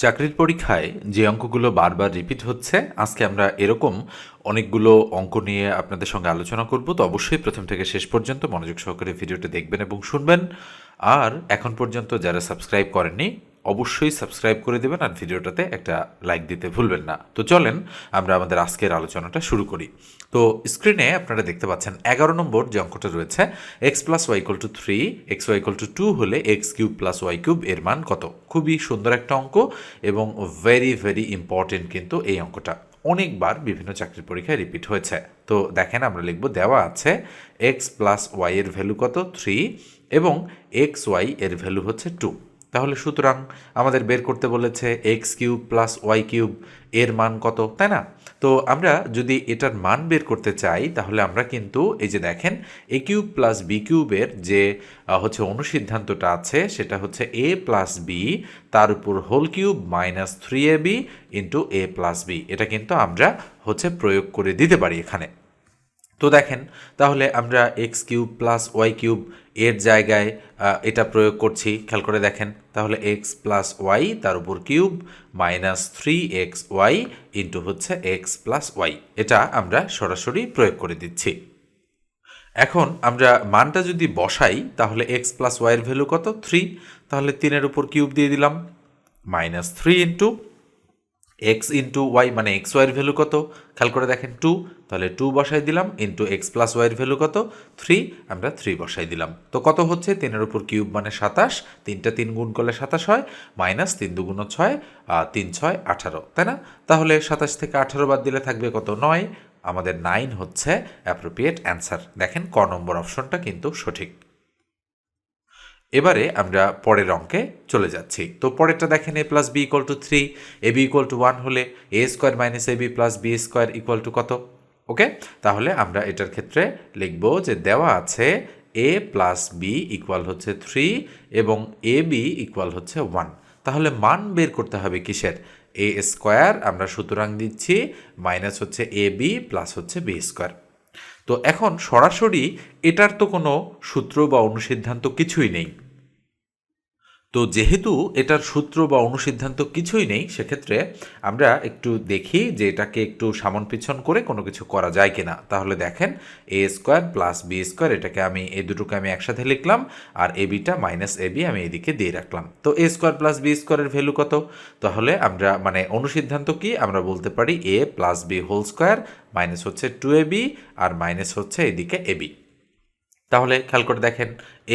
চাকরির পরীক্ষায় যে অঙ্কগুলো বারবার রিপিট হচ্ছে, আজকে আমরা এরকম অনেকগুলো অঙ্ক নিয়ে আপনাদের সঙ্গে আলোচনা করব। তো অবশ্যই প্রথম থেকে শেষ পর্যন্ত মনোযোগ সহকারে ভিডিওটি দেখবেন এবং শুনবেন। আর এখন পর্যন্ত যারা সাবস্ক্রাইব করেননি অবশ্যই সাবস্ক্রাইব করে দেবেন আর ভিডিওটাতে একটা লাইক দিতে ভুলবেন না। তো চলেন আমরা আমাদের আজকের আলোচনাটা শুরু করি। তো স্ক্রিনে আপনারা দেখতে পাচ্ছেন এগারো নম্বর যে অঙ্কটা রয়েছে x plus y to three x y to two হলে x cube plus y cube এর মান কত? খুবই সুন্দর একটা অঙ্ক এবং ভেরি ভেরি ইম্পর্টেন্ট কিন্তু এই অঙ্কটা। অনেকবার বিভিন্ন চাকরির পরীক্ষায় রিপিট হয়েছে। তো দেখেন আমরা লিখব দেওয়া আছে এক্স প্লাস ওয়াই এর ভ্যালু কত? থ্রি এবং এক্স ওয়াই এর ভ্যালু হচ্ছে টু তাহলে সুতরাং আমাদের বের করতে বলেছে x cube plus y cube, এর মান কত, তাই না? তো আমরা যদি এটার মান বের করতে চাই, তাহলে আমরা কিন্তু এই যে দেখেন এ কিউব প্লাস বি কিউবের যে হচ্ছে অনুসিদ্ধান্তটা আছে, সেটা হচ্ছে এ প্লাস বি তার উপর whole cube minus three a b into a plus b এটা কিন্তু আমরা হচ্ছে প্রয়োগ করে দিতে পারি এখানে। তো দেখেন, তাহলে আমরা x cube plus y cube এর জায়গায় এটা প্রয়োগ করছি। খেয়াল করে দেখেন, তাহলে এক্স প্লাস ওয়াই তার উপর cube minus three x y into হচ্ছে এক্স প্লাস ওয়াই এটা আমরা সরাসরি প্রয়োগ করে দিচ্ছি। এখন আমরা মানটা যদি বসাই, তাহলে এক্স প্লাস ওয়াইয়ের ভ্যালু কত? থ্রি। তাহলে তিনের উপর কিউব দিয়ে দিলাম, minus three into x into y মানে এক্স ওয়াইয়ের ভ্যালু কত? খেয়াল করে দেখেন টু তাহলে টু বসাই দিলাম ইন্টু এক্স প্লাস ওয়াইয়ের ভ্যালু কত? থ্রি আমরা থ্রি বসাই দিলাম। তো কত হচ্ছে? তিনের উপর কিউব মানে সাতাশ, তিনটা তিন গুণ করলে সাতাশ হয় মাইনাস তিন দুগুণ ছয় তিন ছয় আঠারো, তাই না? তাহলে সাতাশ থেকে আঠারো বাদ দিলে থাকবে কত? নয়। আমাদের নাইন হচ্ছে অ্যাপ্রোপ্রিয়েট অ্যান্সার দেখেন, ক নম্বর অপশনটা কিন্তু সঠিক। এবারে আমরা পরের অঙ্কে চলে যাচ্ছি। তো পরেরটা দেখেন a plus b equal to three a b equal to one হলে a square minus a b plus b square equal to কত? ওকে তাহলে আমরা এটার ক্ষেত্রে লিখব যে দেওয়া আছে এ প্লাস বি ইকুয়াল হচ্ছে থ্রি এবং এ বি ইকুয়াল হচ্ছে ওয়ান তাহলে মান বের করতে হবে কিসের? এ স্কোয়ার আমরা সুতরাং দিচ্ছি মাইনাস হচ্ছে এ বি প্লাস হচ্ছে বি স্কোয়ার তো এখন সরাসরি এটার তো কোনো সূত্র বা অনুসিদ্ধান্ত কিছুই নেই। তো যেহেতু এটার সূত্র বা অনুসিদ্ধান্ত কিছুই নেই, সেক্ষেত্রে আমরা একটু দেখি যে এটাকে একটু সামন পিছন করে কোনো কিছু করা যায় কিনা। তাহলে দেখেন A square plus B square এটাকে আমি, এই দুটোকে আমি একসাথে লিখলাম, আর এ বিটা মাইনাস এ বি আমি এদিকে দিয়ে রাখলাম। তো এ স্কোয়ার প্লাস বি স্কোয়ারের ভ্যালু কত? তাহলে আমরা মানে অনুসিদ্ধান্ত কি? আমরা বলতে পারি A plus B whole square minus হচ্ছে টু এ বি আর মাইনাস হচ্ছে এদিকে এ বি তাহলে খেয়াল করে দেখেন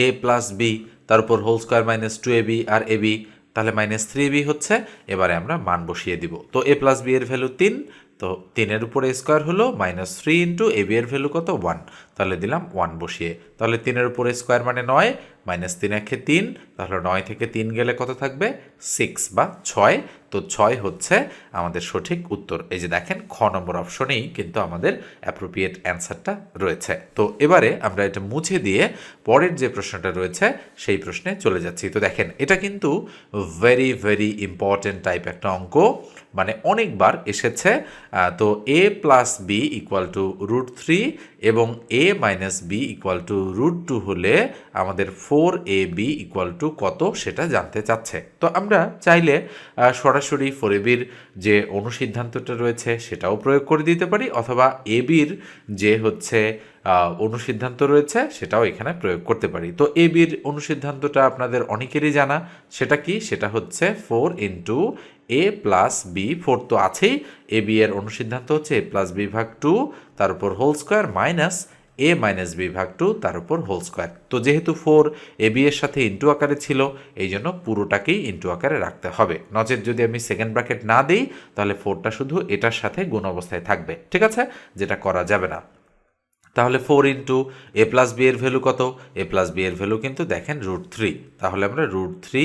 এ প্লাস বি তার উপর whole square minus two A B R A B তাহলে মাইনাস থ্রি বি হচ্ছে, এবারে আমরা মান বসিয়ে দিব। তো এ প্লাস বি এর ভ্যালু তিন, তো তিনের উপরে স্কোয়ার হলো minus three into A B এর ভ্যালু কত? ওয়ান তাহলে দিলাম ওয়ান বসিয়ে। তাহলে তিনের উপরে স্কোয়ার মানে নয় মাইনাস তিন একে তিন, তাহলে নয় থেকে তিন গেলে কত থাকবে? সিক্স বা ছয়। তো ছয় হচ্ছে আমাদের সঠিক উত্তর। এই যে দেখেন, খ নম্বর অপশনেই কিন্তু আমাদের অ্যাপ্রোপ্রিয়েট অ্যান্সারটা রয়েছে। তো এবারে আমরা এটা মুছে দিয়ে পরের যে প্রশ্নটা রয়েছে, সেই প্রশ্নে চলে যাচ্ছি। তো দেখেন, এটা কিন্তু ভেরি ভেরি ইম্পর্টেন্ট টাইপ একটা অঙ্ক। মানে অনেকবার এসেছে। তো A plus B equal to root three এবং A minus B equal to root two হলে আমাদের four A B equal to কত সেটা জানতে চাচ্ছে। তো আমরা চাইলে সরাসরি ফোর এ বির যে অনুসিদ্ধান্তটা রয়েছে সেটাও প্রয়োগ করে দিতে পারি, অথবা এ বির যে হচ্ছে অনুসিদ্ধান্ত রয়েছে সেটাও এখানে প্রয়োগ করতে পারি। তো এ বির অনুসিদ্ধান্তটা আপনাদের অনেকেরই জানা, সেটা কি? সেটা হচ্ছে four into A plus B four তো আছেই। এ বি এর অনুসিদ্ধান্ত হচ্ছে এ প্লাস বি ভাগ টু তার উপর whole square minus A minus B ভাগ টু তার উপর হোল স্কোয়ার তো যেহেতু ফোর এ বি এর সাথে ইন্টু আকারে ছিল, এই জন্য পুরোটাকেই ইন্টু আকারে রাখতে হবে। নচেত যদি আমি সেকেন্ড ব্র্যাকেট না দিই, তাহলে ফোরটা শুধু এটার সাথে গুণ অবস্থায় থাকবে। ঠিক আছে? যেটা করা যাবে না। তাহলে four into A plus B এর ভ্যালু কত? এ প্লাস বি এর ভ্যালু কিন্তু দেখেন রুট থ্রি। তাহলে আমরা রুট থ্রি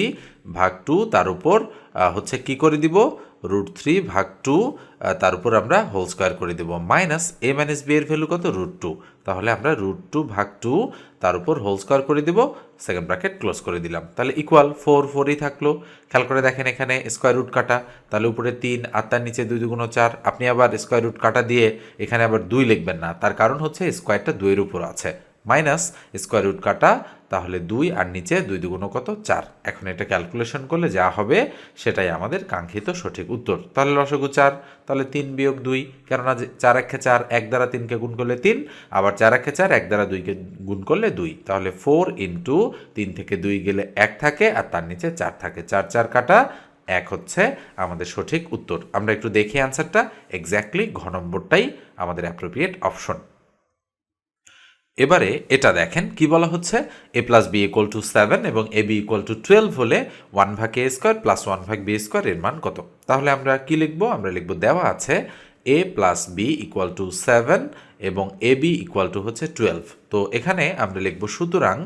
ভাগ টু তার উপর হচ্ছে কি করে দিব? রুট থ্রি ভাগ টু তার উপর আমরা হোল স্কোয়ার করে দিব। মাইনাস এ মাইনাস বি এর ভ্যালু কত? রুট টু তাহলে আমরা রুট টু ভাগ টু তার উপর হোল স্কোয়ার করে দিব। সেকেন্ড ব্র্যাকেট ক্লোজ করে দিলাম। তাহলে ইকুয়াল ফোর ফোরই থাকল। খেয়াল করে দেখেন এখানে স্কোয়ার রুট কাটা। তাহলে উপরে তিন, আর তার নিচে দুই দুগুণ চার। আপনি আবার স্কোয়ার রুট কাটা দিয়ে এখানে আবার দুই লিখবেন না। তার কারণ হচ্ছে স্কোয়ারটা দুইয়ের উপর আছে। মাইনাস স্কোয়ার রুট কাটা তাহলে দুই আর নিচে দুই দুগুণ কত? চার। এখন এটা ক্যালকুলেশন করলে যা হবে সেটাই আমাদের কাঙ্ক্ষিত সঠিক উত্তর। তাহলে লসগু চার, তাহলে তিন বিয়োগ দুই, কেননা চার একে চার, এক দ্বারা তিনকে গুণ করলে তিন, আবার চার একে চার, এক দ্বারা দুইকে গুণ করলে দুই। তাহলে ফোর ইন্টু তিন থেকে দুই গেলে এক থাকে আর তার নিচে চার থাকে। চার চার কাটা এক হচ্ছে আমাদের সঠিক উত্তর। আমরা একটু দেখি অ্যান্সারটা এক্স্যাক্টলি ঘ নম্বরটাই আমাদের অ্যাপ্রোপ্রিয়েট অপশন এবারে এটা দেখেন, কি বলা হচ্ছে? A plus B equal to seven এবং A B equal to twelve হলে ওয়ান ভাগ এ স্কোয়ার প্লাস ওয়ান ভাগ বি স্কোয়ার এর মান কত? তাহলে আমরা কি লিখব? আমরা লিখব দেওয়া আছে A plus B equal to seven এবং এ বি ইকুয়াল টু হচ্ছে টুয়েলভ তো এখানে আমরা লিখব সুতরাং,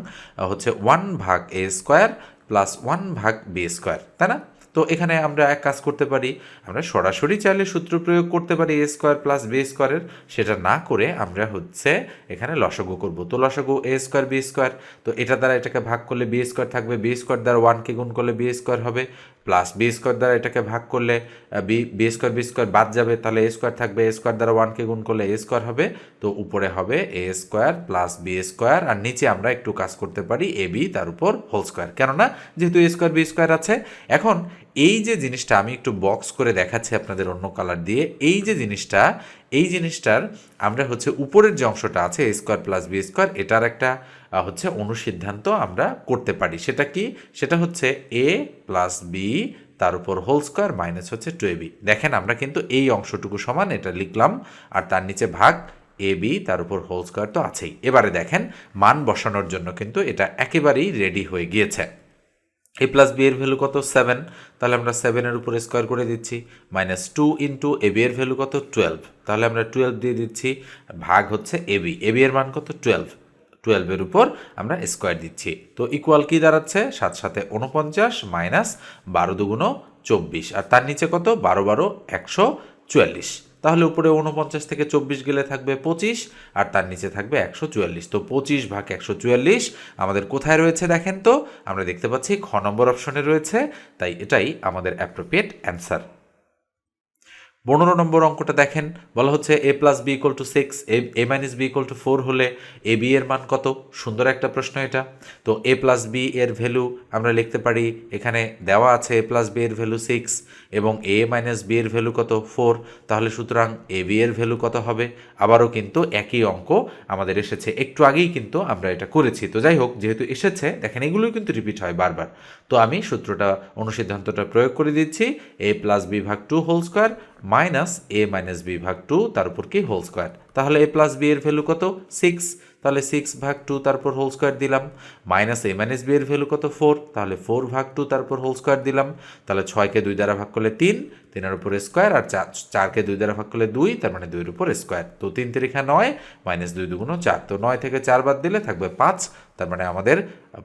হচ্ছে ওয়ান ভাগ এ স্কোয়ার প্লাস ওয়ান ভাগ বি স্কোয়ার তাই না? তো এখানে আমরা এক কাজ করতে পারি, আমরা সরাসরি চাইলে সূত্র প্রয়োগ করতে পারি এ স্কোয়ার প্লাস বি স্কোয়ারের সেটা না করে আমরা হচ্ছে এখানে লসগু করব। তো লসগু এ স্কোয়ার বি স্কোয়ার তো এটা দ্বারা এটাকে ভাগ করলে বি স্কোয়ার থাকবে। বি স্কোয়ার দ্বারা ওয়ানকে গুণ করলে বি স্কোয়ার হবে। প্লাস বি স্কোয়ার দ্বারা এটাকে ভাগ করলে B B square B square বাদ যাবে, তাহলে এ স্কোয়ার থাকবে এ স্কোয়ার দ্বারা ওয়ানকে গুণ করলে এ স্কোয়ার হবে, তো উপরে হবে A square plus B square আর নিচে আমরা একটু কাজ করতে পারি এ বি তার উপর হোল স্কোয়ার কেননা, যেহেতু এ স্কোয়ার বি স্কোয়ার আছে, এখন এই যে জিনিসটা আমি একটু বক্স করে দেখাচ্ছি আপনাদের অন্য কালার দিয়ে, এই যে জিনিসটা, এই জিনিসটার আমরা হচ্ছে উপরের যে অংশটা আছে A square plus B square এটার একটা হচ্ছে অনুসিদ্ধান্ত আমরা করতে পারি। সেটা কি? সেটা হচ্ছে এ প্লাস বি তার উপর হোল স্কোয়ার মাইনাস হচ্ছে টু এ বি দেখেন আমরা কিন্তু এই অংশটুকু সমান এটা লিখলাম, আর তার নিচে ভাগ এ বি তার উপর হোল স্কোয়ার তো আছেই। এবারে দেখেন মান বসানোর জন্য কিন্তু এটা একেবারেই রেডি হয়ে গিয়েছে। এ প্লাস বি এর ভ্যালু কত? সেভেন তাহলে আমরা সেভেনের উপরে স্কোয়ার করে দিচ্ছি। Minus two into A B এর ভ্যালু কত? টুয়েলভ তাহলে আমরা টুয়েলভ দিয়ে দিচ্ছি, ভাগ হচ্ছে এ বি এ বি এর মান কত? টুয়েলভ টুয়েলভের উপর আমরা স্কোয়ার দিচ্ছি। তো ইকুয়াল কি দাঁড়াচ্ছে? সাত সাথে উনপঞ্চাশ মাইনাস বারো দুগুণো চব্বিশ। আর তার নিচে কত? বারো বারো একশো চুয়াল্লিশ। তাহলে উপরে উনপঞ্চাশ থেকে চব্বিশ গেলে থাকবে পঁচিশ, আর তার নিচে থাকবে একশো চুয়াল্লিশ। তো পঁচিশ ভাগ একশো চুয়াল্লিশ, আমাদের কোথায় রয়েছে দেখেন তো? আমরা দেখতে পাচ্ছি খ নম্বর অপশনে রয়েছে, তাই এটাই আমাদের অ্যাপ্রোপ্রিয়েট অ্যান্সার পনেরো নম্বর অঙ্কটা দেখেন, বলা হচ্ছে A plus B equal to six A A minus B equal to four হলে এ বি এর মান কত? সুন্দর একটা প্রশ্ন এটা। তো এ প্লাস বি এর ভ্যালু আমরা লিখতে পারি, এখানে দেওয়া আছে এ প্লাস বি এর ভ্যালু সিক্স এবং এ মাইনাস বি এর ভ্যালু কত? ফোর তাহলে সুতরাং এ বি এর ভ্যালু কত হবে? আবারও কিন্তু একই অঙ্ক আমাদের এসেছে। একটু আগেই কিন্তু আমরা এটা করেছি। তো যাই হোক, যেহেতু এসেছে, দেখেন এগুলোই কিন্তু রিপিট হয় বারবার। তো আমি সূত্রটা, অনুসিদ্ধান্তটা প্রয়োগ করে দিচ্ছি এ প্লাস বি ভাগ two whole square minus A minus B ভাগ টু, তার উপর কি হোল স্কোয়ার? তাহলে এ প্লাস বি এর ভ্যালু কত? সিক্স। তাহলে সিক্স ভাগ টু তারপর হোল স্কোয়ার দিলাম। মাইনাস এ মাইনাস বি এর ভ্যালু কত ফোর তাহলে ফোর ভাগ টু তারপর হোল স্কোয়ার দিলাম। তাহলে ছয়কে দুই দ্বারা ভাগ করলে তিন, তিনের উপর স্কোয়ার আর চার। চারকে দুই দ্বারা ভাগ করলে দুই, তার মানে দুইয়ের উপর স্কোয়ার তো তিন তিরিখা নয় মাইনাস দুই দুগুণ চার। তো নয় থেকে চার বাদ দিলে থাকবে পাঁচ, তার মানে আমাদের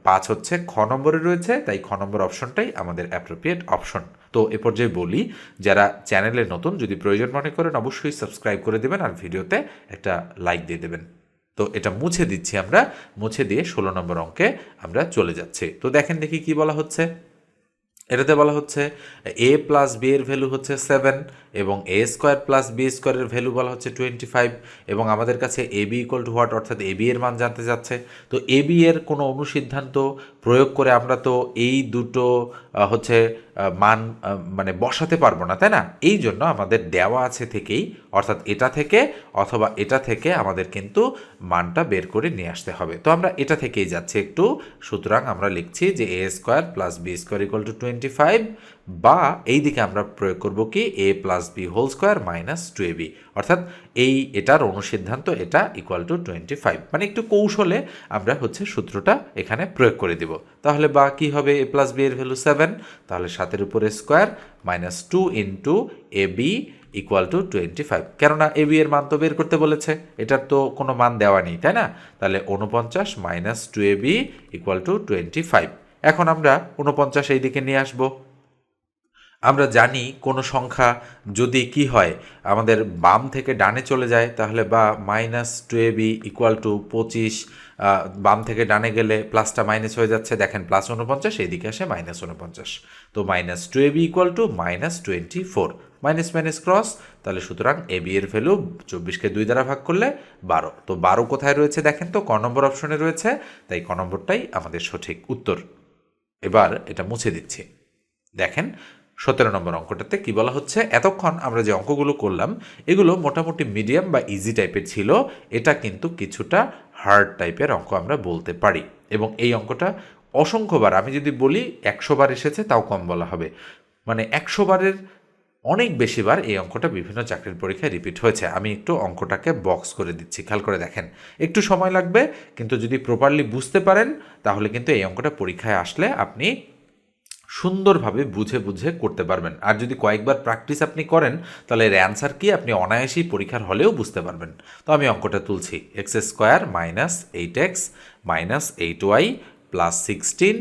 পাঁচ হচ্ছে খ নম্বরে রয়েছে, তাই খ নম্বর অপশনটাই আমাদের অ্যাপ্রোপ্রিয়েট অপশন তো এ পর্যায়ে বলি, যারা চ্যানেলে নতুন, যদি প্রয়োজন মনে করেন, অবশ্যই সাবস্ক্রাইব করে দেবেন আর ভিডিওতে একটা লাইক দিয়ে দেবেন। তো এটা মুছে দিচ্ছি আমরা, মুছে দিয়ে ষোলো নম্বর অঙ্কে আমরা চলে যাচ্ছি। তো দেখেন দেখি কি বলা হচ্ছে। এটাতে বলা হচ্ছে এ প্লাস বি এর ভ্যালু হচ্ছে সেভেন এবং এ স্কোয়ার প্লাস বি স্কোয়ারের ভ্যালু বলা হচ্ছে টোয়েন্টি ফাইভ এবং আমাদের কাছে A B equal to what অর্থাৎ এ বি এর মান জানতে চাচ্ছে তো এ বি এর কোনো অনুসিদ্ধান্ত প্রয়োগ করে আমরা তো এই দুটো হচ্ছে মান মানে বসাতে পারব না, তাই না? এই জন্য আমাদের দেওয়া আছে থেকেই, অর্থাৎ এটা থেকে অথবা এটা থেকে আমাদের কিন্তু মানটা বের করে নিয়ে আসতে হবে। তো আমরা এটা থেকেই যাচ্ছি একটু। সুতরাং আমরা লিখছি যে A square plus B square equal to twenty five বা এই দিকে আমরা প্রয়োগ করব কি? A plus B whole square minus two A B অর্থাৎ এই এটার অনুসিদ্ধান্ত এটা ইকুয়াল টু টোয়েন্টি ফাইভ মানে একটু কৌশলে আমরা হচ্ছে সূত্রটা এখানে প্রয়োগ করে দিব। তাহলে বা কি হবে? এ প্লাস বি এর ভ্যালু সেভেন তাহলে সাতের উপরে square minus two into A B equal to twenty five কেননা এ বি এর মান তো বের করতে বলেছে। এটার তো কোনো মান দেওয়া নেই, তাই না? তাহলে উনপঞ্চাশ minus two A B equal to twenty five এখন আমরা উনপঞ্চাশ এই দিকে নিয়ে আসব। আমরা জানি কোনো সংখ্যা যদি কি হয়, আমাদের বাম থেকে ডানে চলে যায়, তাহলে বা minus two A B equal to পঁচিশ বাম থেকে ডানে গেলে প্লাসটা মাইনাস হয়ে যাচ্ছে, দেখেন প্লাস উনপঞ্চাশ এইদিকে আসে মাইনাস উনপঞ্চাশ তো minus two equal to minus twenty four. Minus minus cross, তাহলে সুতরাং এ বি এর ভ্যালু চব্বিশকে দুই দ্বারা ভাগ করলে বারো। তো বারো কোথায় রয়েছে দেখেন তো, ক নম্বর অপশনে রয়েছে, তাই ক নম্বরটাই আমাদের সঠিক উত্তর। এবার এটা মুছে দিচ্ছি। দেখেন সতেরো নম্বর অঙ্কটাতে কি বলা হচ্ছে? এতক্ষণ আমরা যে অঙ্কগুলো করলাম, এগুলো মোটামুটি মিডিয়াম বা ইজি টাইপের ছিল। এটা কিন্তু কিছুটা হার্ড টাইপের অঙ্ক আমরা বলতে পারি। এবং এই অঙ্কটা অসংখ্যবার, আমি যদি বলি একশো বার এসেছে, তাও কম বলা হবে। মানে একশো বারের অনেক বেশিবার এই অঙ্কটা বিভিন্ন চাকরির পরীক্ষায় রিপিট হয়েছে। আমি একটু অঙ্কটাকে বক্স করে দিচ্ছি, খেয়াল করে দেখেন। একটু সময় লাগবে, কিন্তু যদি প্রপারলি বুঝতে পারেন, তাহলে কিন্তু এই অঙ্কটা পরীক্ষায় আসলে আপনি সুন্দরভাবে বুঝে বুঝে করতে পারবেন। আর যদি কয়েকবার প্র্যাকটিস আপনি করেন, তাহলে এর অ্যান্সার কি আপনি অনায়াসেই পরীক্ষার হলেও বুঝতে পারবেন। তো আমি অঙ্কটা তুলছি। X square minus eight X minus eight Y plus sixteen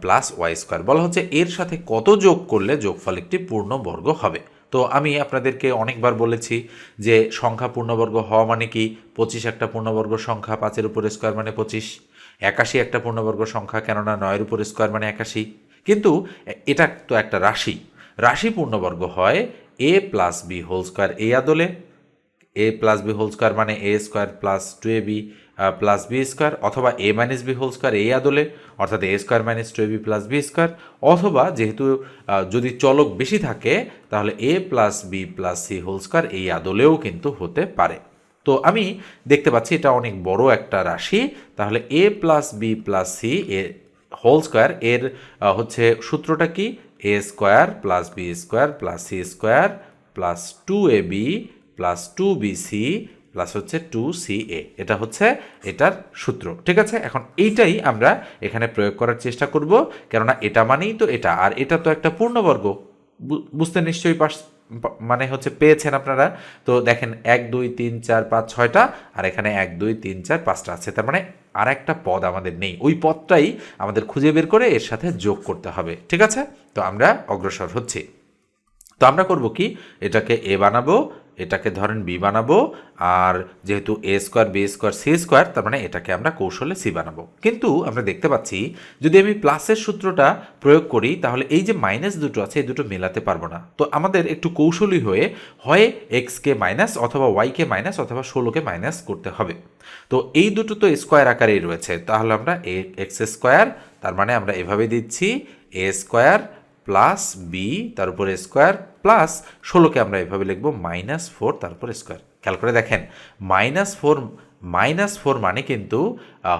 plus Y square বলা হচ্ছে এর সাথে কত যোগ করলে যোগফল একটি পূর্ণবর্গ হবে? তো আমি আপনাদেরকে অনেকবার বলেছি যে সংখ্যা পূর্ণবর্গ হওয়া মানে কি? পঁচিশ একটা পূর্ণবর্গ সংখ্যা, পাঁচের উপর স্কোয়ার মানে পঁচিশ। একাশি একটা পূর্ণবর্গ সংখ্যা, কেননা নয়ের উপর স্কোয়ার মানে একাশি। কিন্তু এটা তো একটা রাশি। রাশি পূর্ণবর্গ হয় A plus B whole square এ আদলে। A plus B whole square মানে A square plus two A B plus B square অথবা A minus B whole square এ আদলে, অর্থাৎ A square minus two A B plus B square অথবা যেহেতু যদি চলক বেশি থাকে, তাহলে A plus B plus C whole square এই আদলেও কিন্তু হতে পারে। তো আমি দেখতে পাচ্ছি এটা অনেক বড় একটা রাশি, তাহলে A plus B plus C whole square, এর হচ্ছে সূত্রটা কি? A square plus B square plus C square plus two A B plus two B C plus হচ্ছে টু সি এ। এটা হচ্ছে এটার সূত্র, ঠিক আছে? এখন এইটাই আমরা এখানে প্রয়োগ করার চেষ্টা করব, কেননা এটা মানেই তো এটা, আর এটা তো একটা পূর্ণবর্গ। বুঝতে নিশ্চয়ই পাস মানে হচ্ছে পেয়েছেন আপনারা। তো দেখেন, এক, দুই, তিন, চার, পাঁচ, ছয়টা, আর এখানে এক, দুই, তিন, চার, পাঁচটা আছে। তার মানে আর একটা পদ আমাদের নেই। ওই পদটাই আমাদের খুঁজে বের করে এর সাথে যোগ করতে হবে। ঠিক আছে? তো আমরা অগ্রসর হচ্ছি। তো আমরা করব কি? এটাকে এ বানাবো এটাকে ধরেন বি বানাবো, আর যেহেতু A square B square C square তার মানে এটাকে আমরা কৌশলে সি বানাবো। কিন্তু আমরা দেখতে পাচ্ছি, যদি আমি প্লাসের সূত্রটা প্রয়োগ করি, তাহলে এই যে মাইনাস দুটো আছে, এই দুটো মেলাতে পারব না। তো আমাদের একটু কৌশলী হয়ে, হয় এক্সকে মাইনাস অথবা ওয়াইকে মাইনাস অথবা ষোলোকে মাইনাস করতে হবে। তো এই দুটো তো স্কোয়ার আকারেই রয়েছে। তাহলে আমরা এ এক্স স্কোয়ার তার মানে আমরা এভাবে দিচ্ছি এ স্কোয়ার প্লাস বি তার উপরে স্কোয়ার, প্লাস ষোলোকে আমরা এভাবে লিখব মাইনাস ফোর তারপর স্কোয়ার। খেয়াল করে দেখেন মাইনাস ফোর মাইনাস ফোর মানে কিন্তু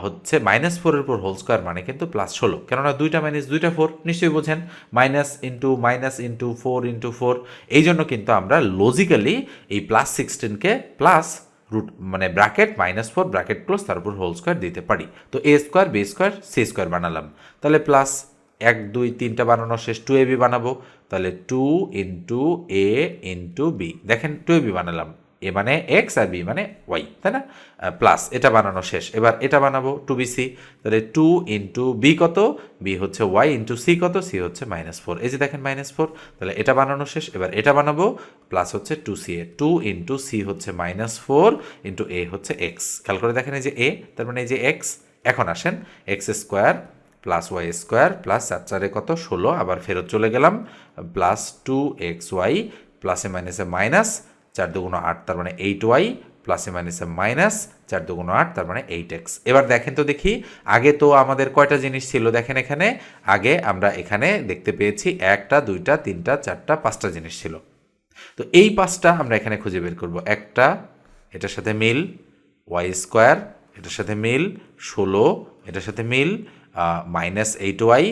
হচ্ছে মাইনাস ফোরের উপর হোল স্কোয়ার মানে কিন্তু প্লাস ষোলো। কেননা দুইটা মাইনাস দুইটা ফোর নিশ্চয়ই বোঝেন minus into minus into four into four এই জন্য কিন্তু আমরা লজিক্যালি এই প্লাস সিক্সটিনকে প্লাস রুট মানে bracket minus four bracket close তার উপর হোল স্কোয়ার দিতে পারি। তো A square B square C square বানালাম। তাহলে প্লাস এক, দুই, তিনটা বানানো শেষ। টু এ বি বানাবো। তাহলে two into A into B দেখেন টু এ বি বানালাম। এ মানে এক্স আর বি মানে ওয়াই তাই না? প্লাস এটা বানানো শেষ। এবার এটা বানাবো টু বি সি তাহলে টু ইন্টু বি কত? বি হচ্ছে ওয়াই ইন্টু সি কত? সি হচ্ছে মাইনাস ফোর এই যে দেখেন মাইনাস ফোর তাহলে এটা বানানো শেষ। এবার এটা বানাবো। প্লাস হচ্ছে two C A two into C হচ্ছে মাইনাস ফোর ইন্টু এ হচ্ছে এক্স খেয়াল করে দেখেন এই যে এ তার মানে এই যে এক্স এখন আসেন। X square plus Y square plus চার চারে কত? ষোলো। আবার ফেরত চলে গেলাম প্লাস টু এক্স ওয়াই প্লাসে মাইনাসে মাইনাস চার দুগুণ আট, তার মানে এইট ওয়াই প্লাসে মাইনাসে মাইনাস চার দুগুণ আট, তার মানে এইট এক্স এবার দেখেন তো দেখি, আগে তো আমাদের কয়টা জিনিস ছিল? দেখেন এখানে, আগে আমরা এখানে দেখতে পেয়েছি একটা, দুইটা, তিনটা, চারটা, পাঁচটা জিনিস ছিল। তো এই পাঁচটা আমরা এখানে খুঁজে বের করব। একটা, এটার সাথে মিল ওয়াই স্কোয়ার এটার সাথে মিল, ষোলো, এটার সাথে মিল মাইনাস এইট ওয়াই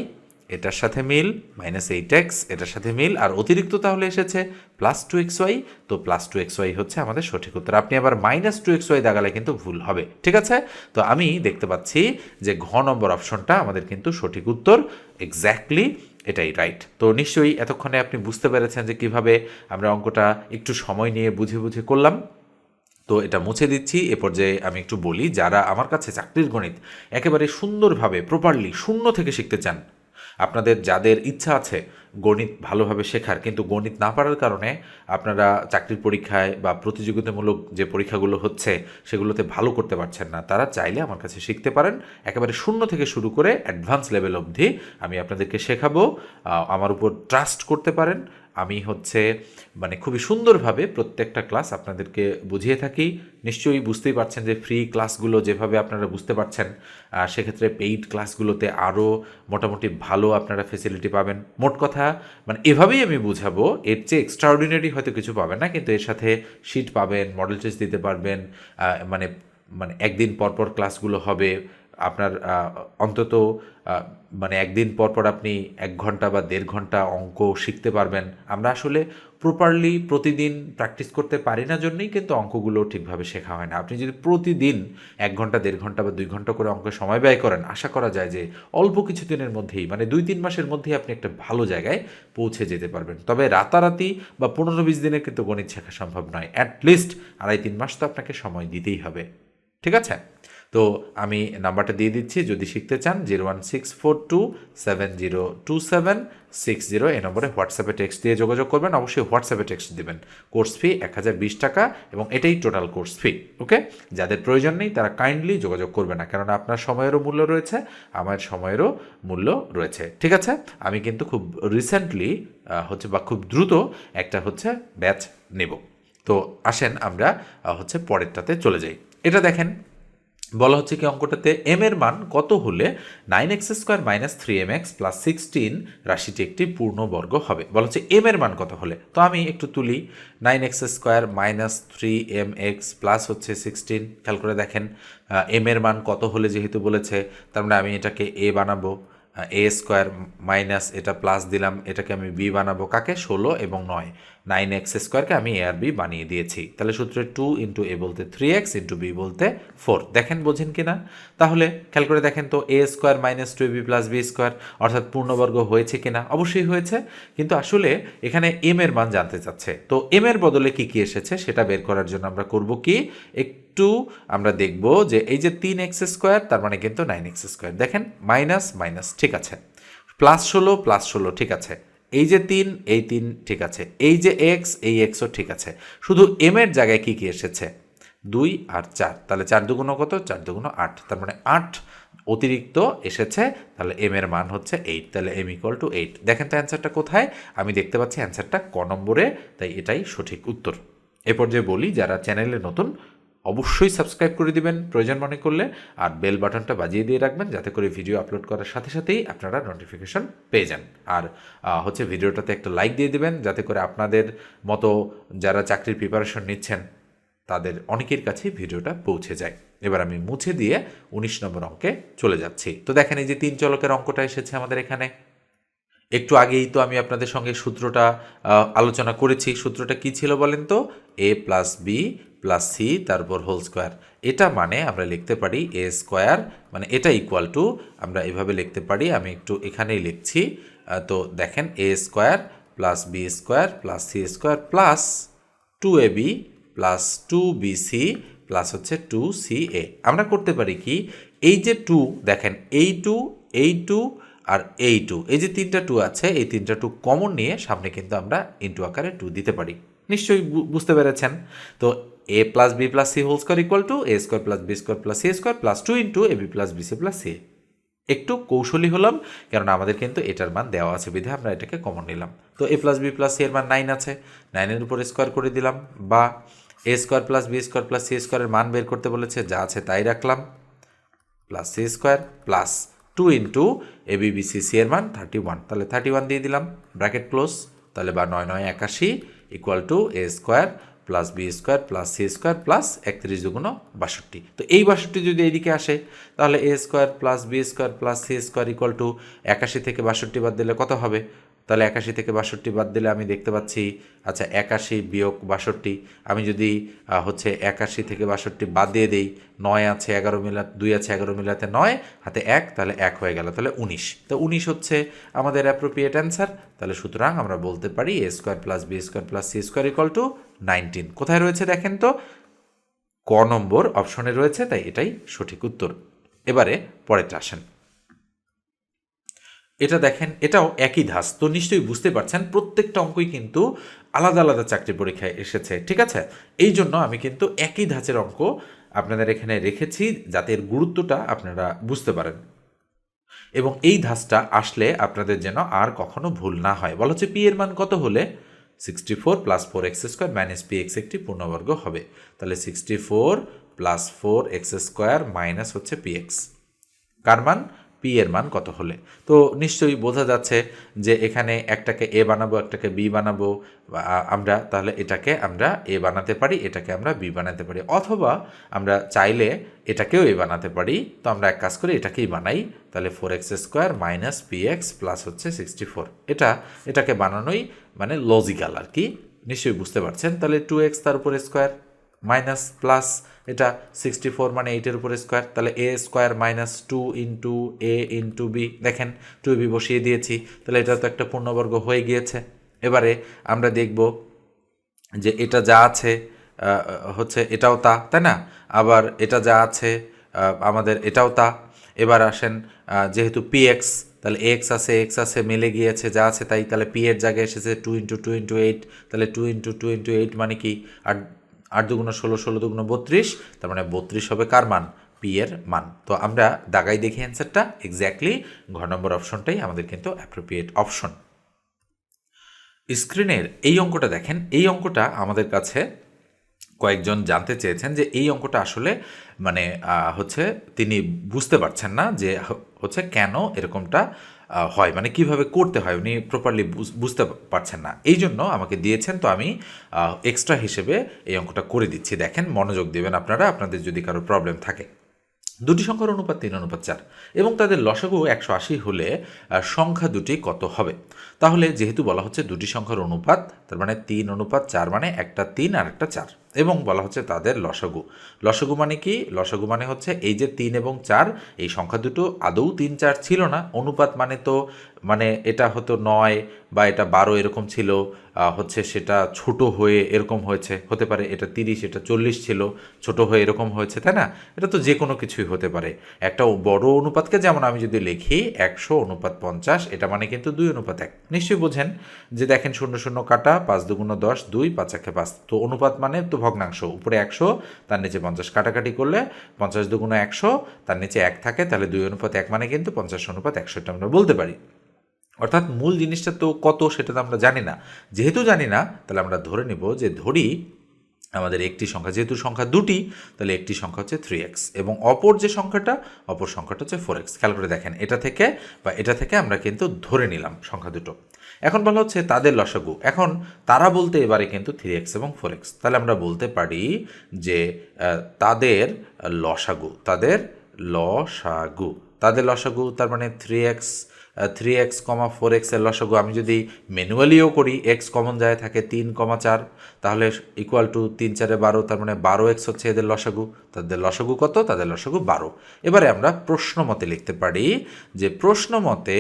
এটার সাথে মিল মাইনাস এইট এক্স এটার সাথে মিল, আর অতিরিক্ত তাহলে এসেছে প্লাস টু এক্স ওয়াই তো প্লাস টু এক্স ওয়াই হচ্ছে আমাদের সঠিক উত্তর। আপনি আবার মাইনাস টু এক্স ওয়াই দাগালে কিন্তু ভুল হবে, ঠিক আছে? তো আমি দেখতে পাচ্ছি যে ঘ নম্বর অপশনটা আমাদের কিন্তু সঠিক উত্তর এক্স্যাক্টলি এটাই রাইট তো নিশ্চয়ই এতক্ষণে আপনি বুঝতে পেরেছেন যে কীভাবে আমরা অঙ্কটা একটু সময় নিয়ে বুঝে বুঝে করলাম। তো এটা মুছে দিচ্ছি। এ পর্যায়ে আমি একটু বলি, যারা আমার কাছে চাকরির গণিত একেবারে সুন্দরভাবে প্রপারলি শূন্য থেকে শিখতে চান, আপনাদের যাদের ইচ্ছা আছে গণিত ভালোভাবে শেখার, কিন্তু গণিত না পারার কারণে আপনারা চাকরির পরীক্ষায় বা প্রতিযোগিতামূলক যে পরীক্ষাগুলো হচ্ছে, সেগুলোতে ভালো করতে পারছেন না। তারা চাইলে আমার কাছে শিখতে পারেন। একেবারে শূন্য থেকে শুরু করে অ্যাডভান্স লেভেল অবধি আমি আপনাদেরকে শেখাবো। আমার উপর ট্রাস্ট করতে পারেন। আমি হচ্ছে মানে খুবই সুন্দরভাবে প্রত্যেকটা ক্লাস আপনাদেরকে বুঝিয়ে থাকি। নিশ্চয়ই বুঝতেই পারছেন যে ফ্রি ক্লাসগুলো যেভাবে আপনারা বুঝতে পারছেন সেক্ষেত্রে পেইড ক্লাসগুলোতে আরও মোটামুটি ভালো আপনারা ফেসিলিটি পাবেন। মোট কথা মানে এভাবেই আমি বুঝাবো, এর চেয়ে এক্সট্রাঅর্ডিনারি হয়তো কিছু পাবেন না, কিন্তু এর সাথে শিট পাবেন মডেল টেস্ট দিতে পারবেন মানে মানে একদিন পর পর ক্লাসগুলো হবে আপনার অন্তত মানে একদিন পর পর আপনি এক ঘণ্টা বা দেড় ঘণ্টা অঙ্ক শিখতে পারবেন। আমরা আসলে প্রপারলি প্রতিদিন প্র্যাকটিস করতে পারি না জন্যই কিন্তু অঙ্কগুলো ঠিকভাবে শেখা হয় না। আপনি যদি প্রতিদিন এক ঘণ্টা, দেড় ঘণ্টা বা দুই ঘণ্টা করে অঙ্কে সময় ব্যয় করেন, আশা করা যায় যে অল্প কিছু দিনের মধ্যেই মানে দুই, তিন মাসের মধ্যেই আপনি একটা ভালো জায়গায় পৌঁছে যেতে পারবেন। তবে রাতারাতি বা পনেরো, বিশ দিনে কিন্তু গণিত শেখা সম্ভব নয়। অ্যাটলিস্ট আড়াই, তিন মাস তো আপনাকে সময় দিতেই হবে। ঠিক আছে? তো আমি নাম্বারটা দিয়ে দিচ্ছি, যদি শিখতে চান, zero one six four two seven zero two seven six zero এই নম্বরে হোয়াটসঅ্যাপে টেক্সট দিয়ে যোগাযোগ করবেন। অবশ্যই হোয়াটসঅ্যাপে টেক্সট দিবেন। কোর্স ফি এক হাজার বিশ টাকা এবং এটাই টোটাল কোর্স ফি ওকে যাদের প্রয়োজন নেই, তারা কাইন্ডলি যোগাযোগ করবে না, কেননা আপনার সময়েরও মূল্য রয়েছে, আমার সময়েরও মূল্য রয়েছে, ঠিক আছে? আমি কিন্তু খুব রিসেন্টলি হচ্ছে বা খুব দ্রুত একটা হচ্ছে ব্যাচ নেব। তো আসেন আমরা হচ্ছে পরেরটাতে চলে যাই। এটা দেখেন বলা হচ্ছে কি অঙ্কটাতে এম এর মান কত হলে nine X square minus three M X plus sixteen রাশিটি একটি পূর্ণবর্গ হবে। বলা হচ্ছে এম এর মান কত হলে? তো আমি একটু তুলি nine X square minus three M X plus হচ্ছে সিক্সটিন খেয়াল করে দেখেন এম এর মান কত হলে যেহেতু বলেছে, তার মানে আমি এটাকে এ বানাবো এ স্কোয়ার মাইনাস এটা প্লাস দিলাম, এটাকে আমি বি বানাবো। কাকে? ষোলো এবং নয়। নাইন এক্স স্কোয়ারকে আমি এ আর বি বানিয়ে দিয়েছি। তাহলে সূত্রে টু ইন্টু এ বলতে থ্রি এক্স ইন্টু বি বলতে ফোর দেখেন, বোঝেন কি না তাহলে খেয়াল করে দেখেন তো A square minus two B plus B square অর্থাৎ পূর্ণবর্গ হয়েছে কিনা? অবশ্যই হয়েছে, কিন্তু আসলে এখানে এম এর মান জানতে চাচ্ছে। তো এম এর বদলে কি কি এসেছে সেটা বের করার জন্য আমরা করব কি? একটু আমরা দেখব যে এই যে তিন এক্স স্কোয়ার তার মানে কিন্তু নাইন এক্স স্কোয়ার দেখেন মাইনাস মাইনাস ঠিক আছে। প্লাস ষোলো প্লাস ষোলো, ঠিক আছে। এই যে তিন, এই তিন ঠিক আছে। এই যে এক্স, এই এক্সও ঠিক আছে। শুধু এম এর জায়গায় কি কি এসেছে? দুই আর চার। তাহলে চার দুগুণ কত? চার দুগুণ আট। তার মানে আট অতিরিক্ত এসেছে, তাহলে এম এর মান হচ্ছে এইট তাহলে এম ইকুয়াল টু এইট দেখেন তো অ্যান্সারটা কোথায়? আমি দেখতে পাচ্ছি অ্যান্সারটা ক নম্বরে, তাই এটাই সঠিক উত্তর। এরপর যে বলি, যারা চ্যানেলে নতুন অবশ্যই সাবস্ক্রাইব করে দিবেন, প্রয়োজন মনে করলে, আর বেল বাটনটা বাজিয়ে দিয়ে রাখবেন যাতে করে ভিডিও আপলোড করার সাথে সাথেই আপনারা নোটিফিকেশন পেয়ে যান। আর হচ্ছে ভিডিওটাতে একটা লাইক দিয়ে দিবেন, যাতে করে আপনাদের মতো যারা চাকরির প্রিপারেশন নিচ্ছেন, তাদের অনেকের কাছে ভিডিওটা পৌঁছে যায়। এবার আমি মুছে দিয়ে উনিশ নম্বর অঙ্কে চলে যাচ্ছি। তো দেখেন এই যে তিন চলকের অঙ্কটা এসেছে আমাদের এখানে। একটু আগেই তো আমি আপনাদের সঙ্গে সূত্রটা আলোচনা করেছি। সূত্রটা কি ছিল বলেন তো? A plus B plus C তারপর হোল স্কোয়ার এটা মানে আমরা লিখতে পারি এ স্কোয়ার মানে এটা ইকুয়াল টু আমরা এভাবে লিখতে পারি, আমি একটু এখানেই লিখছি। তো দেখেন A square plus B square plus C square plus two A B plus two B C plus হচ্ছে টু সি এ আমরা করতে পারি কি, এই যে টু দেখেন, এই টু এই টু আর এই টু এই যে তিনটা টু আছে, এই তিনটা টু কমন নিয়ে সামনে কিন্তু আমরা ইন্টু আকারে টু দিতে পারি। নিশ্চয়ই বুঝতে পেরেছেন? তো A plus B plus C whole square equal to A square plus B square plus C square plus two into A B plus B C plus C একটু কৌশলী হলাম কারণ আমাদের কিন্তু এটার মান দেওয়া আছে বিধে, আমরা এটাকে কমন নিলাম। তো A plus B plus C এর মান নাইন আছে নাইনের উপর স্কোয়ার করে দিলাম, বা A square plus B square plus C স্কোয়ারের মান বের করতে বলেছে, যা আছে তাই রাখলাম। Plus C square plus two into A B B C C এর মান থার্টি ওয়ান তাহলে থার্টি ওয়ান দিয়ে দিলাম ব্র্যাকেট ক্লোজ তাহলে বা নয় নয় একাশি equal to A square plus B square plus C square plus একত্রিশ দুগুণ বাষট্টি। তো এই বাষট্টি যদি এইদিকে আসে, তাহলে A square plus B square plus C square equal to একাশি থেকে বাষট্টি বাদ দিলে কত হবে? তাহলে একাশি থেকে বাষট্টি বাদ দিলে আমি দেখতে পাচ্ছি আচ্ছা একাশি বিয়োগ বাষট্টি। আমি যদি হচ্ছে একাশি থেকে বাষট্টি বাদ দিয়ে দেই, নয় আছে এগারো মিলা, দুই আছে এগারো মিলাতে নয়, হাতে এক, তাহলে এক হয়ে গেল, তাহলে উনিশ। তো উনিশ হচ্ছে আমাদের অ্যাপ্রোপ্রিয়েট অ্যান্সার তাহলে সুতরাং আমরা বলতে পারি a square plus b square plus c square equal to nineteen কোথায় রয়েছে দেখেন তো? ক নম্বর অপশনে রয়েছে, তাই এটাই সঠিক উত্তর। এবারে পরেরটা আসেন। এটা দেখেন, এটাও একই ধাঁচ। তো নিশ্চয়ই বুঝতে পারছেন, প্রত্যেকটা অঙ্কই কিন্তু আলাদা আলাদা চাকরি পরীক্ষায় এসেছে, ঠিক আছে? এই জন্য আমি কিন্তু একই ধাঁচের অঙ্ক আপনাদের এখানে রেখেছি, যাতে এর গুরুত্বটা আপনারা বুঝতে পারেন। এবং এই ধাঁচটা আসলে আপনাদের যেন আর কখনো ভুল না হয়। বলা হচ্ছে পি এর মান কত হলে? Sixty four plus four x square minus p x একটি পূর্ণবর্গ হবে। তাহলে sixty four plus four x square minus হচ্ছে পি এক্স কার মান? পি এর মান কত হলে? তো নিশ্চয়ই বোঝা যাচ্ছে যে এখানে একটাকে এ বানাবো, একটাকে বি বানাবো আমরা তাহলে এটাকে আমরা এ বানাতে পারি, এটাকে আমরা বি বানাতে পারি। অথবা আমরা চাইলে এটাকেও এ বানাতে পারি। তো আমরা এক কাজ করি, এটাকেই বানাই। তাহলে four x square minus p x plus হচ্ছে সিক্সটি ফোর এটা, এটাকে বানানোই মানে লজিক্যাল আর কি। নিশ্চয়ই বুঝতে পারছেন। তাহলে টু এক্স তার উপরে স্কোয়ার মাইনাস প্লাস এটা সিক্সটি ফোর মানে এইটের উপরে স্কোয়ার তাহলে a square minus two into a into b দেখেন টু বি বসিয়ে দিয়েছি, তাহলে এটা তো একটা পূর্ণবর্গ হয়ে গিয়েছে। এবারে আমরা দেখব যে এটা যা আছে হচ্ছে এটাও তা, তাই না? আবার এটা যা আছে আমাদের এটাও তা। এবার আসেন যেহেতু পি এক্স তাহলে এক্স আছে এক্স আছে, মিলে গিয়েছে, যা আছে তাই, তাহলে পি এর জায়গায় এসেছে two into two into eight তাহলে two into two into eight মানে কি? আট আট দুগুণ ষোলো ষোলো দুগুণ বত্রিশ, তার মানে বত্রিশ হবে কার মান? পি এর মান। তো আমরা দাগাই দেখি অ্যান্সারটা এক্স্যাক্টলি ঘ নম্বর অপশনটাই আমাদের কিন্তু অ্যাপ্রোপ্রিয়েট অপশন স্ক্রিনের এই অঙ্কটা দেখেন, এই অঙ্কটা আমাদের কাছে কয়েকজন জানতে চেয়েছেন যে এই অঙ্কটা আসলে মানে হচ্ছে তিনি বুঝতে পারছেন না যে হচ্ছে কেন এরকমটা হয়। মানে কীভাবে করতে হয় উনি প্রপারলি বুঝতে পারছেন না। এই জন্য আমাকে দিয়েছেন, তো আমি এক্সট্রা হিসেবে এই অঙ্কটা করে দিচ্ছি। দেখেন, মনোযোগ দেবেন আপনারা, আপনাদের যদি কারও প্রবলেম থাকে। দুটি সংখ্যার অনুপাত তিন, অনুপাত চার। এবং তাদের লসাগু একশো আশি হলে সংখ্যা দুটি কত হবে? তাহলে যেহেতু বলা হচ্ছে দুটি সংখ্যার অনুপাত, তার মানে তিন অনুপাত চার মানে একটা তিন আর একটা চার। এবং বলা হচ্ছে তাদের লসাগু। লসাগু মানে কি? লসাগু মানে হচ্ছে এই যে তিন এবং চার, এই সংখ্যা দুটো আদৌ তিন চার ছিল না। অনুপাত মানে তো মানে এটা হতো নয় বা এটা বারো এরকম ছিল হচ্ছে সেটা ছোট হয়ে এরকম হয়েছে। হতে পারে এটা তিরিশ, এটা চল্লিশ ছিল, ছোট হয়ে এরকম হয়েছে, তাই না? এটা তো যে কোনো কিছুই হতে পারে। একটা বড় অনুপাতকে যেমন আমি যদি লিখি, একশো অনুপাত পঞ্চাশ, এটা মানে কিন্তু দুই অনুপাত এক। নিশ্চয়ই বোঝেন যে দেখেন শূন্য শূন্য কাটা, পাঁচ দুগুণ দশ, দুই, পাঁচ একে পাঁচ। তো অনুপাত মানে তো ভগ্নাংশ। উপরে একশো, তার নিচে পঞ্চাশ কাটাকাটি করলে পঞ্চাশ দুগুণ একশো, তার নিচে এক থাকে, তাহলে দুই অনুপাত এক মানে কিন্তু পঞ্চাশ অনুপাত একশো এটা আমরা বলতে পারি। অর্থাৎ মূল জিনিসটা তো কত সেটা তো আমরা জানি না। যেহেতু জানি না, তাহলে আমরা ধরে নিব যে ধরি আমাদের একটি সংখ্যা, যেহেতু সংখ্যা দুটি, তাহলে একটি সংখ্যা হচ্ছে থ্রি এক্স এবং অপর যে সংখ্যাটা, অপর সংখ্যাটা হচ্ছে ফোর এক্স খেয়াল করে দেখেন, এটা থেকে বা এটা থেকে আমরা কিন্তু ধরে নিলাম সংখ্যা দুটো। এখন বলা হচ্ছে তাদের লসাগু। এখন তারা বলতে এবারে কিন্তু থ্রি এক্স এবং ফোর এক্স তাহলে আমরা বলতে পারি যে তাদের লসাগু তাদের লসাগু। তাদের লসাগু, তার মানে three x three x comma four এক্সের লসাগু আমি যদি ম্যানুয়ালিও করি এক্স কমন যায়, থাকে তিন কমা চার, তাহলে ইকুয়াল টু তিন চারে বারো, তার মানে বারো এক্স হচ্ছে এদের লসাগু। তাদের লসাগু কত? তাদের লসাগু বারো। এবারে আমরা প্রশ্ন মতে লিখতে পারি যে প্রশ্ন মতে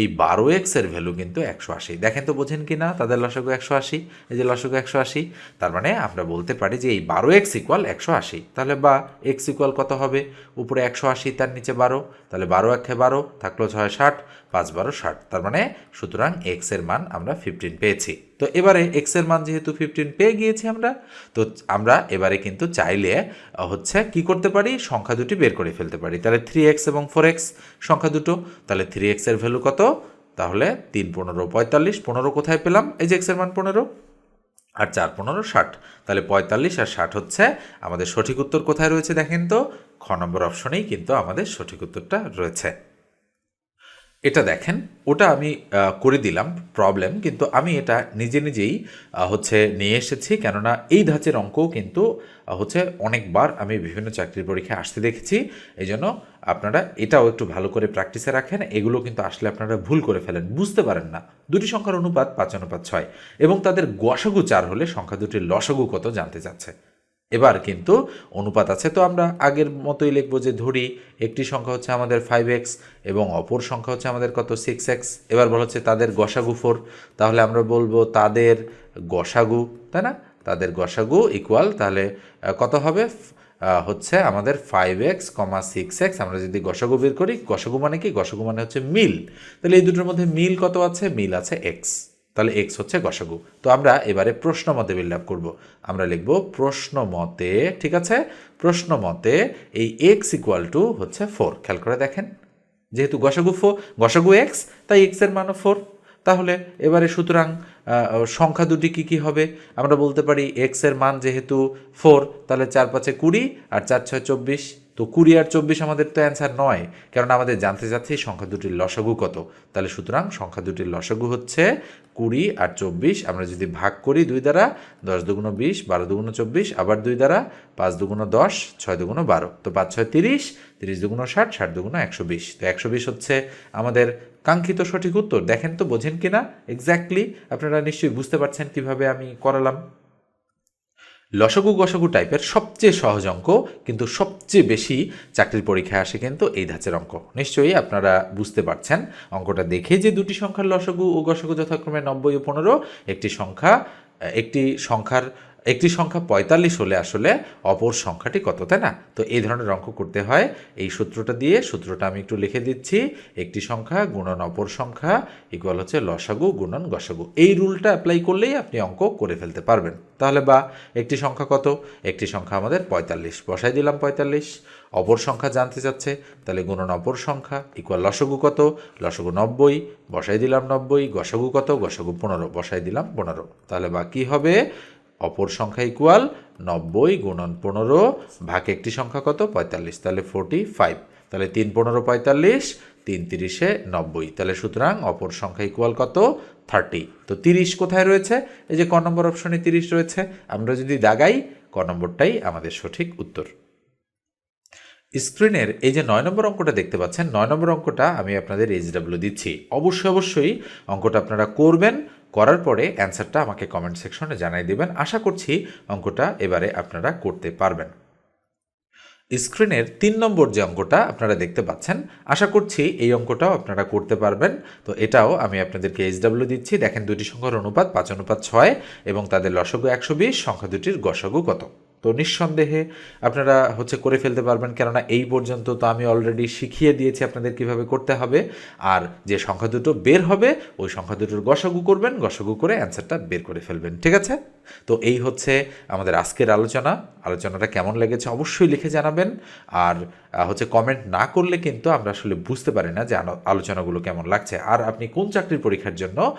এই বারো এক্সের ভ্যালু কিন্তু একশো আশি। দেখেন তো বোঝেন কি না তাদের লসাগু একশো আশি, এই যে লসাগু একশো আশি, তার মানে আমরা বলতে পারি যে এই বারো এক্স ইকুয়াল একশো আশি। তাহলে বা এক্স ইকুয়াল কত হবে? উপরে একশো আশি, তার নিচে বারো। তাহলে বারো একে বারো থাকল ছয় ষাট। পাঁচ বারো ষাট। তার মানে সুতরাং এক্সের মান আমরা ফিফটিন পেয়েছি। তো এবারে এক্সের মান যেহেতু ফিফটিন পেয়ে গিয়েছি আমরা, তো আমরা এবারে কিন্তু চাইলে হচ্ছে কি করতে পারি? সংখ্যা দুটি বের করে ফেলতে পারি। তাহলে থ্রি এক্স এবং ফোর এক্স সংখ্যা দুটো। তাহলে থ্রি এক্সের ভ্যালু কত? তাহলে তিন পনেরো পঁয়তাল্লিশ। পনেরো কোথায় পেলাম? এই যে এক্সের মান পনেরো। আর চার পনেরো ষাট। তাহলে পঁয়তাল্লিশ আর ষাট হচ্ছে আমাদের সঠিক উত্তর কোথায় রয়েছে দেখেন তো? খ নম্বর অপশনেই কিন্তু আমাদের সঠিক উত্তরটা রয়েছে। এটা দেখেন, ওটা আমি করে দিলাম প্রবলেম কিন্তু আমি এটা নিজে নিজেই হচ্ছে নিয়ে এসেছি, কেননা এই ধাঁচের অঙ্কও কিন্তু হচ্ছে অনেকবার আমি বিভিন্ন চাকরির পরীক্ষায় আসতে দেখেছি এই জন্য আপনারা এটাও একটু ভালো করে প্র্যাকটিসে রাখেন, এগুলো কিন্তু আসলে আপনারা ভুল করে ফেলেন, বুঝতে পারেন না। দুটি সংখ্যার অনুপাত পাঁচ, অনুপাত ছয়, এবং তাদের গসাগু চার হলে সংখ্যা দুটির লসাগু কত জানতে চাচ্ছে। এবার কিন্তু অনুপাত আছে। তো আমরা আগের মতোই লিখব যে ধরি, একটি সংখ্যা হচ্ছে আমাদের ফাইভ এক্স এবং অপর সংখ্যা হচ্ছে আমাদের কত? সিক্স এক্স এবার বলা হচ্ছে তাদের গসাগু ফোর তাহলে আমরা বলব তাদের গসাগু, তাই না? তাদের গসাগু ইকুয়াল তাহলে কত হবে? হচ্ছে আমাদের five x comma six x আমরা যদি গসাগু বের করি, গসাগু মানে কি? গসাগু মানে হচ্ছে মিল। তাহলে এই দুটোর মধ্যে মিল কত আছে? মিল আছে এক্স তাহলে এক্স হচ্ছে গসাগু। তো আমরা এবারে প্রশ্ন মতে বিল্ড আপ করব। আমরা লিখব প্রশ্ন মতে, ঠিক আছে? প্রশ্ন মতে এই এক্স ইকুয়াল টু হচ্ছে ফোর খেয়াল করে দেখেন। যেহেতু গসাগু ফো গসাগু এক্স তাই এক্সের মানও ফোর তাহলে এবারে সুতরাং সংখ্যা দুটি কি কি হবে? আমরা বলতে পারি এক্সের মান যেহেতু ফোর তাহলে চার পাঁচে কুড়ি আর চার ছয় চব্বিশ। তো কুড়ি আর চব্বিশ আমাদের তো অ্যান্সার নয় কারণ আমাদের জানতে চাচ্ছি সংখ্যা দুটির লসাগু কত। তাহলে সুতরাং সংখ্যা দুটির লসাগু হচ্ছে কুড়ি আর চব্বিশ, আমরা যদি ভাগ করি দুই দ্বারা, দশ দুগুণ বিশ, বারো দুগুণ চব্বিশ, আবার দুই দ্বারা, পাঁচ দুগুণ দশ, ছয় দুগুণ বারো। তো পাঁচ ছয় তিরিশ তিরিশ দুগুণ ষাট ষাট দুগুণ একশো বিশ। তো একশো বিশ হচ্ছে আমাদের কাঙ্ক্ষিত সঠিক উত্তর। দেখেন তো, বোঝেন কিনা? এক্স্যাক্টলি আপনারা নিশ্চয়ই বুঝতে পারছেন কীভাবে আমি করালাম। লসগু গসগু টাইপের সবচেয়ে সহজ অঙ্ক, কিন্তু সবচেয়ে বেশি চাকরির পরীক্ষায় আসে কিন্তু এই ধাঁচের অঙ্ক। নিশ্চয়ই আপনারা বুঝতে পারছেন। অঙ্কটা দেখে যে দুটি সংখ্যার লসগু ও গসগু যথাক্রমে নব্বই ও পনেরো, একটি সংখ্যা, একটি সংখ্যার একটি সংখ্যা পঁয়তাল্লিশ হলে আসলে অপর সংখ্যাটি কত, তাই না? তো এই ধরনের অঙ্ক করতে হয়। এই সূত্রটা দিয়ে সূত্রটা আমি একটু লিখে দিচ্ছি। একটি সংখ্যা গুণন অপর সংখ্যা ইকুয়াল হচ্ছে লসাগু গুণন গসাগু। এই রুলটা অ্যাপ্লাই করলেই আপনি অঙ্ক করে ফেলতে পারবেন। তাহলে বা, একটি সংখ্যা কত? একটি সংখ্যা আমাদের পঁয়তাল্লিশ। বসাই দিলাম পঁয়তাল্লিশ। অপর সংখ্যা জানতে চাচ্ছে, তাহলে গুণন অপর সংখ্যা ইকুয়াল লসগু কত? লসগু নব্বই। বসাই দিলাম নব্বই। গসাগু কত? গসাগু পনেরো। বসাই দিলাম পনেরো। তাহলে বা কী হবে? অপর সংখ্যা ইকুয়াল নব্বই গুণন পনেরো, ভাগ একটি সংখ্যা কত? পঁয়তাল্লিশ। তাহলে ফোরটি ফাইভ তাহলে তিন পনেরো, পঁয়তাল্লিশ। তিন তিরিশে নব্বই। তাহলে সুতরাং অপর সংখ্যা ইকুয়াল কত? থার্টি তো তিরিশ কোথায় রয়েছে? এই যে ক নম্বর অপশনে তিরিশ রয়েছে। আমরা যদি দাগাই, ক নম্বরটাই আমাদের সঠিক উত্তর। স্ক্রিনের এই যে নয় নম্বর অঙ্কটা দেখতে পাচ্ছেন, নয় নম্বর অঙ্কটা আমি আপনাদের এইচডাব্লিউ দিচ্ছি। অবশ্যই অবশ্যই অঙ্কটা আপনারা করবেন। করার পরে অ্যান্সারটা আমাকে কমেন্ট সেকশনে জানাই দেবেন। আশা করছি অঙ্কটা এবারে আপনারা করতে পারবেন। স্ক্রিনের তিন নম্বর যে অঙ্কটা আপনারা দেখতে পাচ্ছেন, আশা করছি এই অঙ্কটাও আপনারা করতে পারবেন। তো এটাও আমি আপনাদেরকে এইচডাব্লিউ দিচ্ছি। দেখেন দুটি সংখ্যার অনুপাত পাঁচ, অনুপাত ছয় এবং তাদের লসগু একশো বিশ, সংখ্যা দুটির গসগু কত? তো নিঃসন্দেহে আপনারা হচ্ছে করে ফেলতে পারবেন। কেননা এই পর্যন্ত তো আমি অলরেডি শিখিয়ে দিয়েছি আপনাদের কীভাবে করতে হবে। আর যে সংখ্যা দুটো বের হবে, ওই সংখ্যা দুটোর গসাগু করবেন, গসাগু করে অ্যান্সারটা বের করে ফেলবেন, ঠিক আছে? তো এই হচ্ছে আমাদের আজকের আলোচনা। আলোচনাটা কেমন লেগেছে অবশ্যই লিখে জানাবেন। আর হচ্ছে কমেন্ট না করলে কিন্তু আমরা আসলে বুঝতে পারি না যে আলো- আলোচনাগুলো কেমন লাগছে। আর আপনি কোন চাকরির পরীক্ষার জন্য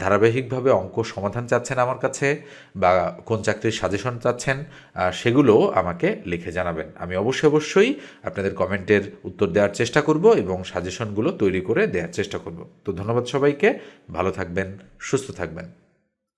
ধারাবাহিকভাবে অঙ্ক সমাধান চাচ্ছেন আমার কাছে, বা কোন চাকরির সাজেশন চাচ্ছেন সেগুলো আমাকে লিখে জানাবেন। আমি অবশ্যই অবশ্যই আপনাদের কমেন্টের উত্তর দেওয়ার চেষ্টা করব এবং সাজেশনগুলো তৈরি করে দেওয়ার চেষ্টা করব। তো ধন্যবাদ সবাইকে। ভালো থাকবেন, সুস্থ থাকবেন।